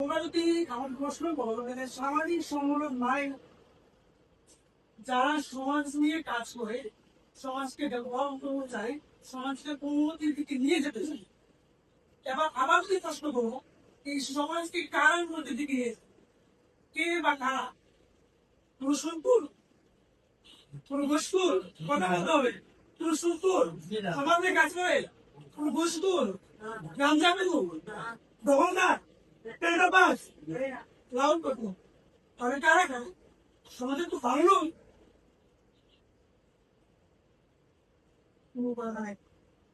তোমরা যদি আমার প্রশ্ন করো মানে সামাজিক সংগঠন মানে যারা সমাজ নিয়ে কাজ করে সমাজকে ডেভেলপ করতে চায় সমাজকে উন্নতির দিকে নিয়ে যেতে চায়। এবার আবার যদি প্রশ্ন করব এই সমাজকে কার উন্নতির দিকে নিয়ে কে বা কারা? পুরুষপুর পুরুষপুর কথা বলতে হবে। পুরুষপুর সমাজের কাজ করে? পুরুষপুর গাঞ্জা মেলু দখলদার? টেন্ডারবাজ লাউড করব। তবে কারা সমাজে তো ভালো নাই।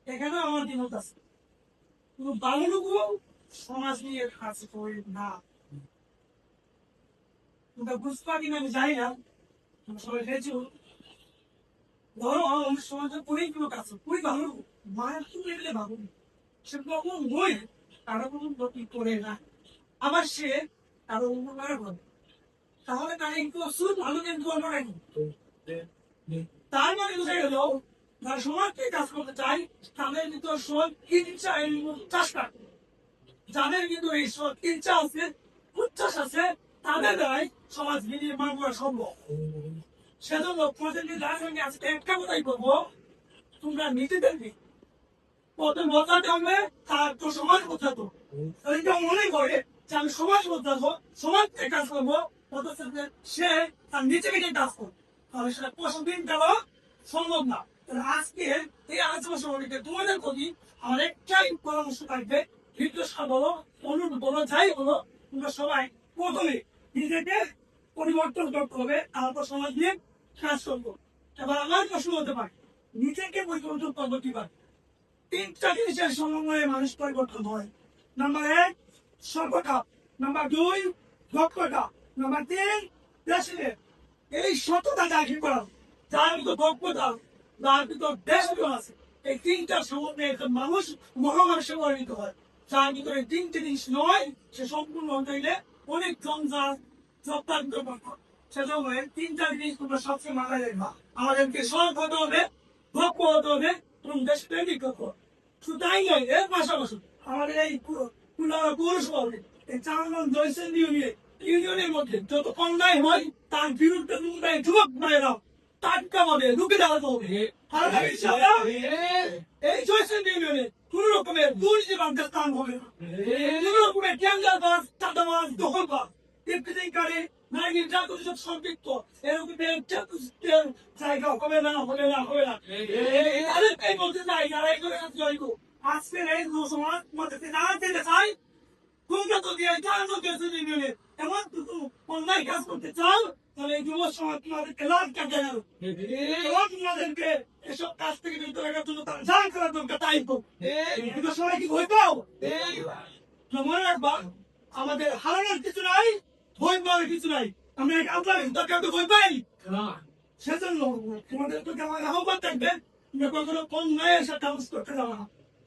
এখানেও আমার আছে। কোনো লোকও সমাজ নিয়ে কাজ করে না। তোমরা বুঝতে আমি জানি না। সবাই খেয়েছো। ধরো সমাজে অনেক লোক আছে খুবই ভালো মায়ের তুমি এলে ভালো সে কখন নয় কারও কোনো করে না। আবার সে তার উপকার করে তাহলে তারা একটু অসুর ভালো কিন্তু রাখি তার মানে বোঝা গেল যারা সমাজকে কাজ করতে চায় তাদের ভিতর সব ইচ্ছা এবং চাষটা যাদের কিন্তু এই সব ইচ্ছা আছে, উচ্ছ্বাস আছে, তাদের দ্বারাই সমাজ নির্মাণ করা সম্ভব। সেজন্য প্রতিটি রাজনীতি আজকে একটা কথাই বলব, তোমরা নিজেদেরকে কত বদলাতে হবে তার তো সমাজ বদলাতো এটা মনে করে যে আমি সমাজ বদলাবো সমাজ কাজ করব অথচ সে তার নিচে কাজ করবে। তাহলে সেটা প্রতিদিন দেওয়া সম্ভব না। তাহলে আজকে এই আলোচনা সমাবেশে তোমাদের প্রতি আমার একটাই পরামর্শ থাকবে নির্দেশনা বলো অনুরোধ বলো, যাই বলো, তোমরা সবাই প্রথমে নিজেকে পরিবর্তন করতে হবে, তারপর সমাজ নিয়ে কাজ করব এবার আমার প্রশ্ন হতে পারে, নিজেকে পরিবর্তন করব কীভাবে? তিনটা জিনিসের সমন্বয়ে মানুষ পরিবর্তন হয়। নাম্বার এক নাম্বার দুই দক্ষতা নাম্বার তিন প্রেসিডেন্ট এই সততা করা দক্ষতা দেশগুলো আছে। এই তিনটা একজন মানুষ হয়। ভিতরে তিনটে জিনিস নয়, সে সম্পূর্ণ হতে গেলে অনেক জঞ্জাল করতে সেজন্য তিনটা জিনিস তোমরা সবসময় মাথায় রাখবা আমাদেরকে সৎ হতে হবে দক্ষ হতে হবে এবং দেশ প্রেমিক হতে হবে। শুধু তাই নয়, এর পাশাপাশি আমাদের এই পুনরা পৌরসভা এই চারজন জয়সেন ইউনিয়ন ইউনিয়নের মধ্যে যত অন্যায় হয় তার বিরুদ্ধে তোমরা যুবক ভাইয়েরা টাটকা ভাবে রুখে দাঁড়াতে হবে এই জয়সেন ইউনিয়নে কোন রকমের দুর্নীতি বান্ধব স্থান হবে না কোন রকমের ট্যাঙ্গার বাস টাটা বাস চাঁদাবাজ দখলবাজ ইফতিকারে নারী জাতীয় সব সম্পৃক্ত এরকম জায়গা হবে না হবে না হবে না তাদের এই বলতে চাই যারা এগুলো জয়গো আজকের এই সমাজ মধ্যে চাই এমন কিছু অন্যায় কাজ করতে তাহলে এই যুব সমাজ তোমাদেরকে এসব কাজ থেকে তাই কি তো রাখবা আমাদের হারানোর কিছু নাই ভয় পাওয়ার কিছু নাই আমরা এক দরকার তো পাই সেজন্য তোমাদের তো আমার আহ্বান থাকবে কখনো কম নয়ের সাথে কাজ করতে যাওয়া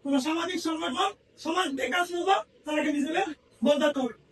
কোন সামাজিক সংগঠন সমাজ বেকার মূলক তাদেরকে নিজেদের বলতে হবে